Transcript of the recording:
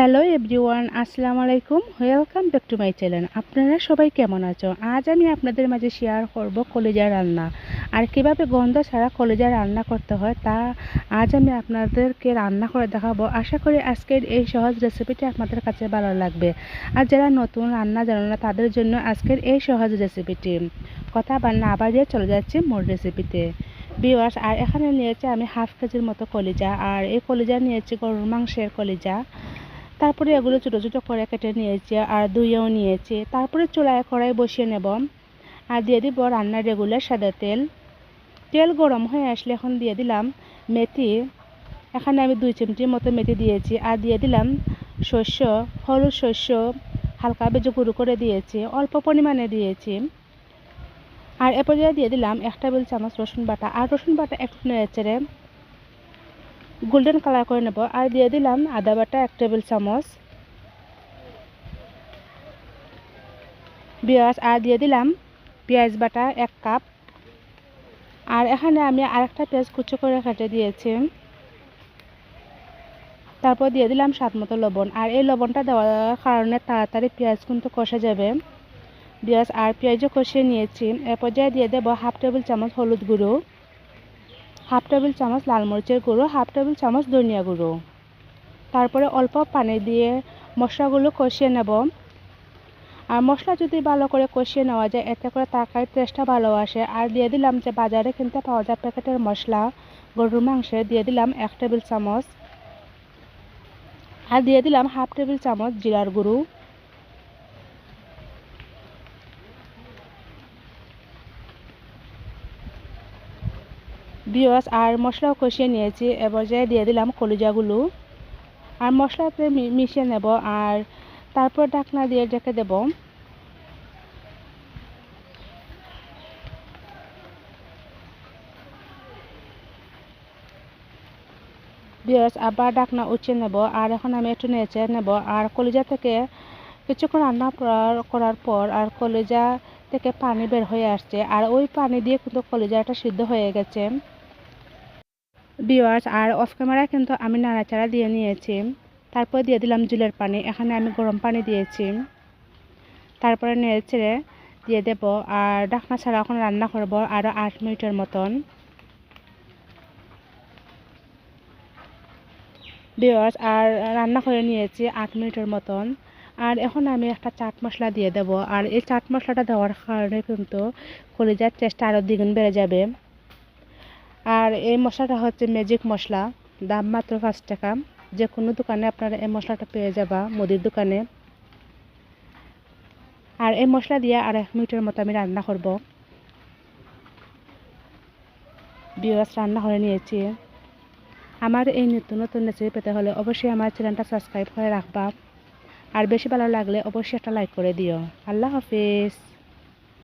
Hello everyone, আসসালামু আলাইকুম। Welcome back to my channel আপনারা সবাই কেমন আছো? আজ আমি আপনাদের মাঝে শেয়ার করব কলেজা রান্না। আর কীভাবে গন্ধ ছাড়া কলেজা রান্না করতে হয় তা আজ আমি আপনাদেরকে রান্না করে দেখাবো। আশা করি আজকের এই সহজ রেসিপিটি আপনাদের কাছে ভালো লাগবে। আর যারা নতুন রান্না জানো না, তাদের জন্য আজকের এই সহজ রেসিপিটি কথা বান্না আবার দিয়ে চলে যাচ্ছে মোর রেসিপিতে বিওয়ার্স আর এখানে নিয়েছি আমি হাফ কেজির মতো কলিজা। আর এই কলিজা নিয়েছি গরুর মাংসের কলিজা। তারপরে এগুলো ছোটো ছোটো করে কেটে নিয়েছি, আর দুইয়েও নিয়েছি। তারপরে চুলায় কড়াই বসিয়ে নেব, আর দিয়ে দিব রান্নার রেগুলার সাদা তেল। তেল গরম হয়ে আসলে এখন দিয়ে দিলাম মেথি। এখানে আমি দুই চিমটির মতো মেথি দিয়েছি, আর দিয়ে দিলাম শস্য, হলুদ শস্য, হালকা বেজে গুঁড়ো করে দিয়েছি, অল্প পরিমাণে দিয়েছি। আর এ দিয়ে দিলাম এক টেবিল চামচ রসুন বাটা, আর রসুন বাটা একটু নেড়ে গোল্ডেন কালার করে নেব। আর দিয়ে দিলাম আদা বাটা এক টেবিল চামচ। পেঁয়াজ আর দিয়ে দিলাম পেঁয়াজ বাটা এক কাপ। আর এখানে আমি আরেকটা পেঁয়াজ কুচো করে কেটে দিয়েছি। তারপর দিয়ে দিলাম স্বাদ মতো লবণ। আর এই লবণটা দেওয়ার কারণে তাড়াতাড়ি পেঁয়াজ কিন্তু কষে যাবে। পেঁয়াজ আর পেঁয়াজও কষিয়ে নিয়েছি। এ পর্যায়ে দিয়ে দেবো হাফ টেবিল চামচ হলুদ গুঁড়ো। হাফ টেবিল চামচ লাল মরিচের গুঁড়ো, হাফ টেবিল চামচ ধনিয়া গুঁড়ো। তারপরে অল্প পানি দিয়ে মশলাগুলো কষিয়ে নেব। আর মশলা যদি ভালো করে কষিয়ে নেওয়া যায়, এতে করে তরকারির টেস্টটা ভালো আসে। আর দিয়ে দিলাম যে বাজারে কিনতে পাওয়া যায় প্যাকেটের মশলা, গরুর মাংসে দিয়ে দিলাম এক টেবিল চামচ। আর দিয়ে দিলাম হাফ টেবিল চামচ জিরার গুঁড়ো। বিয়স, আর মশলাও কষিয়ে নিয়েছি। এবার যে দিয়ে দিলাম কলিজাগুলো। আর মশলাতে মিশিয়ে নেব, আর তারপর ঢাকনা দিয়ে ঢেকে দেব। বিয়স, আবার ডাকনা উঠিয়ে নেব, আর এখন আমি একটু নেচে নেব। আর কলিজা থেকে কিছুক্ষণ রান্না করার পর আর কলিজা থেকে পানি বের হয়ে আসছে। আর ওই পানি দিয়ে কিন্তু কলিজাটা সিদ্ধ হয়ে গেছে। বিওয়ার্স আর অফ ক্যামেরায় কিন্তু আমি নাড়াচাড়া দিয়ে নিয়েছি। তারপর দিয়ে দিলাম জুলের পানি। এখানে আমি গরম পানি দিয়েছি। তারপরে নেড়ে ছেড়ে দিয়ে দেব। আর ডাকনা ছাড়া এখন রান্না করব আরও আট মিনিটের মতন। বিওয়ার্স আর রান্না করে নিয়েছি আট মিনিটের মতন। আর এখন আমি একটা চাট মশলা দিয়ে দেব। আর এই চাট মশলাটা দেওয়ার কারণে কিন্তু কলিজার টেস্টটা আরও দ্বিগুণ বেড়ে যাবে। আর এই মশলাটা হচ্ছে ম্যাজিক মশলা, দাম মাত্র পাঁচ টাকা। যে কোনো দোকানে আপনারা এই মশলাটা পেয়ে যাবা, মুদির দোকানে। আর এই মশলা দিয়ে আর এক মিনিটের মতো আমি রান্না করব। বিওয়াস রান্না করে নিয়েছি। আমার এই নতুন নতুন রেসিপি পেতে হলে অবশ্যই আমার চ্যানেলটা সাবস্ক্রাইব করে রাখবা। আর বেশি ভালো লাগলে অবশ্যই একটা লাইক করে দিও। আল্লাহ হাফিজ।